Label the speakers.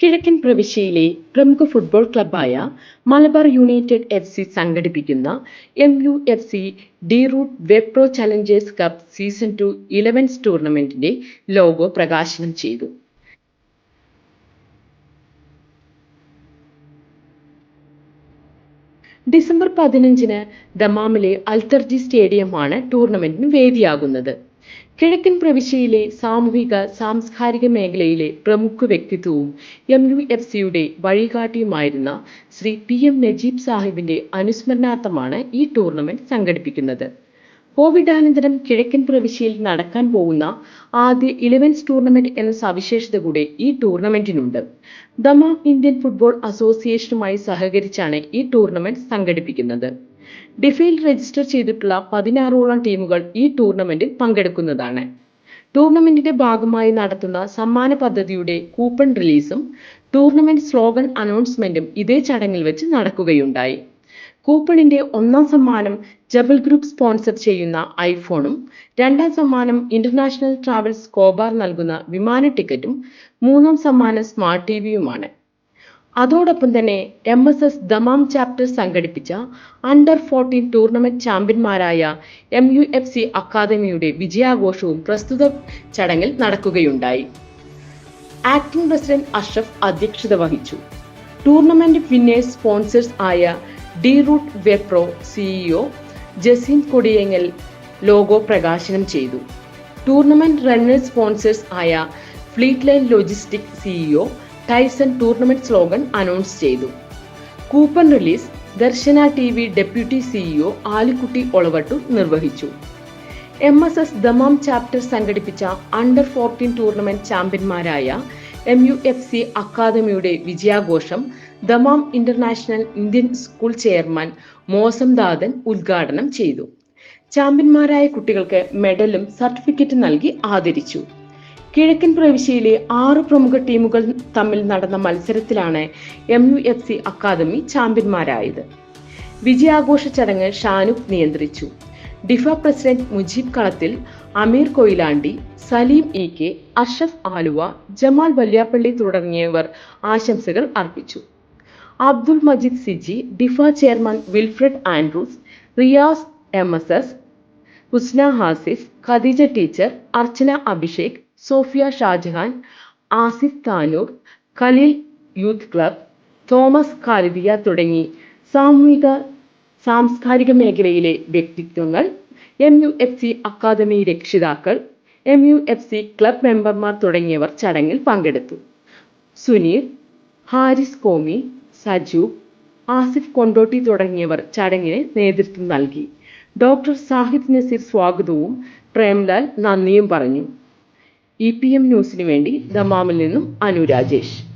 Speaker 1: കിഴക്കൻ പ്രവിശ്യയിലെ പ്രമുഖ ഫുട്ബോൾ ക്ലബ്ബായ മലബാർ യുണൈറ്റഡ് എഫ് സി സംഘടിപ്പിക്കുന്ന M U F C D root web pro challengers cup season two elevens ടൂർണമെന്റിന്റെ logo പ്രകാശനം ചെയ്തു. ഡിസംബർ പതിനഞ്ചിന് ദമാമിലെ അൽതർജി സ്റ്റേഡിയമാണ് ടൂർണമെന്റിന് വേദിയാകുന്നത്. കിഴക്കൻ പ്രവിശ്യയിലെ സാമൂഹിക സാംസ്കാരിക മേഖലയിലെ പ്രമുഖ വ്യക്തിത്വവും എം യു എഫ് സിയുടെ വഴികാട്ടിയുമായിരുന്ന ശ്രീ പി എം നജീബ് സാഹിബിന്റെ അനുസ്മരണാർത്ഥമാണ് ഈ ടൂർണമെന്റ് സംഘടിപ്പിക്കുന്നത്. കോവിഡാനന്തരം കിഴക്കൻ പ്രവിശ്യയിൽ നടക്കാൻ പോകുന്ന ആദ്യ ഇലവൻസ് ടൂർണമെന്റ് എന്ന സവിശേഷത കൂടെ ഈ ടൂർണമെന്റിനുണ്ട്. ദമാം ഇന്ത്യൻ ഫുട്ബോൾ അസോസിയേഷനുമായി സഹകരിച്ചാണ് ഈ ടൂർണമെന്റ് സംഘടിപ്പിക്കുന്നത്. ഡിഫയിൽ രജിസ്റ്റർ ചെയ്തിട്ടുള്ള പതിനാറോളം ടീമുകൾ ഈ ടൂർണമെന്റിൽ പങ്കെടുക്കുന്നതാണ്. ടൂർണമെന്റിന്റെ ഭാഗമായി നടത്തുന്ന സമ്മാന പദ്ധതിയുടെ കൂപ്പൺ റിലീസും ടൂർണമെന്റ് സ്ലോഗൻ അനൗൺസ്മെന്റും ഇതേ ചടങ്ങിൽ വെച്ച് നടക്കുകയുണ്ടായി. കൂപ്പണിന്റെ ഒന്നാം സമ്മാനം ജബൽ ഗ്രൂപ്പ് സ്പോൺസർ ചെയ്യുന്ന ഐഫോണും രണ്ടാം സമ്മാനം ഇന്റർനാഷണൽ ട്രാവൽസ് കോബാർ നൽകുന്ന വിമാന ടിക്കറ്റും മൂന്നാം സമ്മാനം സ്മാർട്ട് ടിവിയുമാണ് അതോടൊപ്പം തന്നെ M S S Dammam chapter സംഘടിപ്പിച്ച അണ്ടർ ഫോർട്ടീൻ ടൂർണമെന്റ് ചാമ്പ്യന്മാരായ എം യു എഫ് സി അക്കാദമിയുടെ വിജയാഘോഷവും പ്രസ്തുത ചടങ്ങിൽ നടക്കുകയുണ്ടായി. ആക്ടിംഗ് പ്രസിഡന്റ് അഷ്റഫ് അധ്യക്ഷത വഹിച്ചു. ടൂർണമെന്റ് വിന്നേഴ്സ് സ്പോൺസേഴ്സ് ആയ D root Wepro CEO Jaseem Kodiyangal logo പ്രകാശനം ചെയ്തു. ടൂർണമെന്റ് റണ്ണേഴ്സ് സ്പോൺസേഴ്സ് ആയ fleet line logistic CEO Tyson tournament slogan announce ചെയ്തു. Coupon release Darshana T V deputy CEO Alikutty Olavattoor നിർവഹിച്ചു. M S S Dammam chapter സംഘടിപ്പിച്ച under fourteen tournament ചാമ്പ്യന്മാരായ M U F C അക്കാദമിയുടെ വിജയാഘോഷം Dammam international Indian school chairman Mosam Dadan ഉദ്ഘാടനം ചെയ്തു. ചാമ്പ്യന്മാരായ കുട്ടികൾക്ക് മെഡലും സർട്ടിഫിക്കറ്റും നൽകി ആദരിച്ചു. കിഴക്കൻ പ്രവിശ്യയിലെ ആറ് പ്രമുഖ ടീമുകൾ തമ്മിൽ നടന്ന മത്സരത്തിലാണ് M U F C academy ചാമ്പ്യന്മാരായത്. വിജയാഘോഷ ചടങ്ങ് ഷാനുഖ് നിയന്ത്രിച്ചു. Difa president Mujeeb Kalathil Ameer Koyilandi Saleem E K Ashaf Aluva Jamal Valiyappally തുടങ്ങിയവർ ആശംസകൾ അർപ്പിച്ചു. Abdul Majeed Siji Difa chairman Wilfred Andrews Riyas M S S Husna Hasif Khadeeja teacher Archana Abhishek Sophia Shajahan Asif Tanur Khaleel youth club Thomas Kalidiya തുടങ്ങി സാമൂഹിക സാംസ്കാരിക മേഖലയിലെ വ്യക്തിത്വങ്ങൾ M U F C academy രക്ഷിതാക്കൾ M U F C club മെമ്പർമാർ തുടങ്ങിയവർ ചടങ്ങിൽ പങ്കെടുത്തു. സുനീർ ഹാരിസ് കോമി സജു ആസിഫ് കൊണ്ടോട്ടി തുടങ്ങിയവർ ചടങ്ങിന് നേതൃത്വം നൽകി. ഡോക്ടർ സാഹിദ് നസീർ സ്വാഗതവും പ്രേംലാൽ നന്ദിയും പറഞ്ഞു. ഇ പി എം ന്യൂസിനു വേണ്ടി ദമാമിൽ നിന്നും അനു രാജേഷ്.